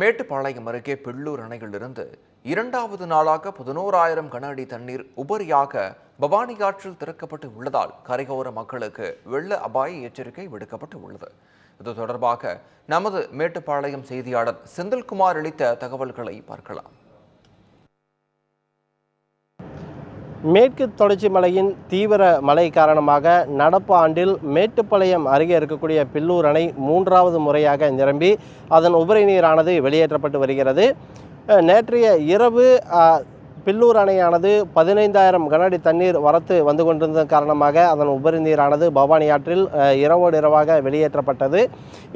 மேட்டுப்பாளையம் அருகே பெள்ளூர் அணையிலிருந்து இரண்டாவது நாளாக பதினோராயிரம் கன அடி தண்ணீர் உபரியாக பவானி ஆற்றில் திறக்கப்பட்டு உள்ளதால் கரையோர மக்களுக்கு வெள்ள அபாய எச்சரிக்கை விடுக்கப்பட்டு உள்ளது. இது தொடர்பாக நமது மேட்டுப்பாளையம் செய்தியாளர் செந்தில்குமார் அளித்த தகவல்களை பார்க்கலாம். மேற்கு தொடர்ச்சி மலையின் தீவிர மழை காரணமாக நடப்பு ஆண்டில் மேட்டுப்பாளையம் அருகே இருக்கக்கூடிய பில்லூர் அணை மூன்றாவது முறையாக நிரம்பி அதன் உபரி நீரானது வெளியேற்றப்பட்டு வருகிறது. நேற்றைய இரவு பில்லூர் அணையானது பதினைந்தாயிரம் கனஅடி தண்ணீர் வரத்து வந்து கொண்டிருந்ததன் காரணமாக அதன் உபரி நீரானது பவானி ஆற்றில் இரவோடு இரவாக வெளியேற்றப்பட்டது.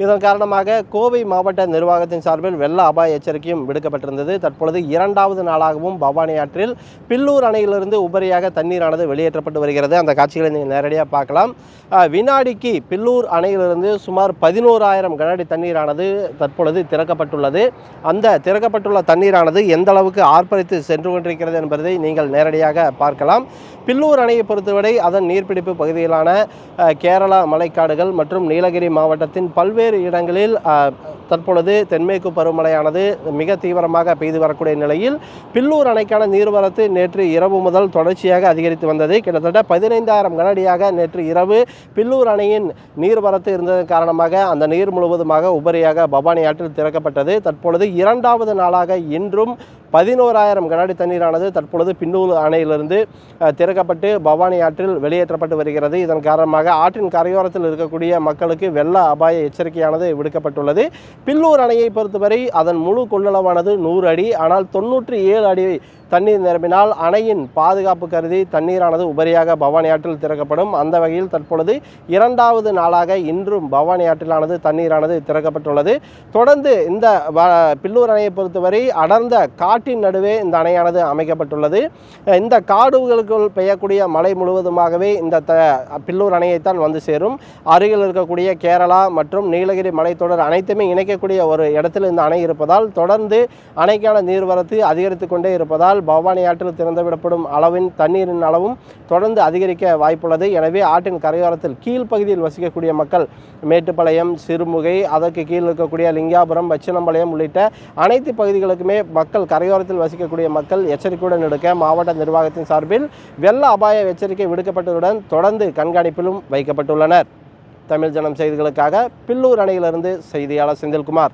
இதன் காரணமாக கோவை மாவட்ட நிர்வாகத்தின் சார்பில் வெள்ள அபாய எச்சரிக்கையும் விடுக்கப்பட்டிருந்தது. தற்பொழுது இரண்டாவது நாளாகவும் பவானி ஆற்றில் பில்லூர் அணையிலிருந்து உபரியாக தண்ணீரானது வெளியேற்றப்பட்டு வருகிறது. அந்த காட்சிகளை நீங்கள் நேரடியாக பார்க்கலாம். வினாடிக்கு பில்லூர் அணையிலிருந்து சுமார் பதினோராயிரம் கனஅடி தண்ணீரானது தற்பொழுது திறக்கப்பட்டுள்ளது. அந்த திறக்கப்பட்டுள்ள தண்ணீரானது எந்த அளவுக்கு ஆர்ப்பரித்து சென்று கொண்டிருக்கிறது என்பதை நீங்கள் நேரடியாக பார்க்கலாம். பில்லூர் அணையை பொறுத்தவரை அதன் நீர்பிடிப்பு பகுதியிலான கேரளா மலைக்காடுகள் மற்றும் நீலகிரி மாவட்டத்தின் பல்வேறு இடங்களில் தற்பொழுது தென்மேற்கு பருவமழையானது மிக தீவிரமாக பெய்து வரக்கூடிய நிலையில் பில்லூர் அணைக்கான நீர்வரத்து நேற்று இரவு முதல் தொடர்ச்சியாக அதிகரித்து வந்தது. கிட்டத்தட்ட பதினைந்தாயிரம் கனஅடியாக நேற்று இரவு பில்லூர் அணையின் நீர்வரத்து இருந்ததன் காரணமாக அந்த நீர் முழுவதுமாக உபரியாக பவானி ஆற்றில் திறக்கப்பட்டது. தற்பொழுது இரண்டாவது நாளாக இன்றும் பதினோராயிரம் கனஅடி தண்ணீரானது தற்பொழுது பின்னூர் அணையிலிருந்து திறக்கப்பட்டு பவானி ஆற்றில் வெளியேற்றப்பட்டு வருகிறது. இதன் காரணமாக ஆற்றின் கரையோரத்தில் இருக்கக்கூடிய மக்களுக்கு வெள்ள அபாய எச்சரிக்கையானது விடுக்கப்பட்டுள்ளது. பில்லூர் அணையை பொறுத்தவரை அதன் முழு கொள்ளளவானது நூறு அடி ஆனால் தொண்ணூற்றி ஏழு அடி தண்ணீர் நிரம்பினால் அணையின் பாதுகாப்பு கருதி தண்ணீரானது உபரியாக பவானி ஆற்றில் திறக்கப்படும். அந்த வகையில் தற்பொழுது இரண்டாவது நாளாக இன்றும் பவானி ஆற்றிலானது தண்ணீரானது திறக்கப்பட்டுள்ளது. தொடர்ந்து இந்த வ- பில்லூர் அணையை பொறுத்தவரை அடர்ந்த காட்டின் நடுவே இந்த அணையானது அமைக்கப்பட்டுள்ளது. இந்த காடுகளுக்குள் பெய்யக்கூடிய மழை முழுவதுமாகவே இந்த த பில்லூர் அணையைத்தான் வந்து சேரும். அருகில் இருக்கக்கூடிய கேரளா மற்றும் நீலகிரி மலைத்தொடர் அனைத்துமே இணைக்கக்கூடிய ஒரு இடத்தில் இந்த அணை இருப்பதால் தொடர்ந்து அணைக்கான நீர்வரத்து அதிகரித்து கொண்டே இருப்பதால் பவானி ஆற்றில் திறந்துவிடப்படும் அளவின் தண்ணீரின் அளவும் தொடர்ந்து அதிகரிக்க வாய்ப்புள்ளது. எனவே ஆற்றின் கரையோரத்தில் கீழ்ப்பகுதியில் வசிக்கக்கூடிய மக்கள் மேட்டுப்பாளையம் சிறுமுகை அதற்கு கீழ் இருக்கக்கூடிய லிங்காபுரம் வச்சினம்பாளையம் உள்ளிட்ட அனைத்து பகுதிகளுக்குமே மக்கள் கரையோரத்தில் வசிக்கக்கூடிய மக்கள் எச்சரிக்கையுடன் எடுக்க மாவட்ட நிர்வாகத்தின் சார்பில் வெள்ள அபாய எச்சரிக்கை விடுக்கப்பட்டதுடன் தொடர்ந்து கண்காணிப்பிலும் வைக்கப்பட்டுள்ளனர். தமிழ் ஜனம் செய்திகளுக்காக பில்லூர் அணையிலிருந்து செய்தியாளர் செந்தில்குமார்.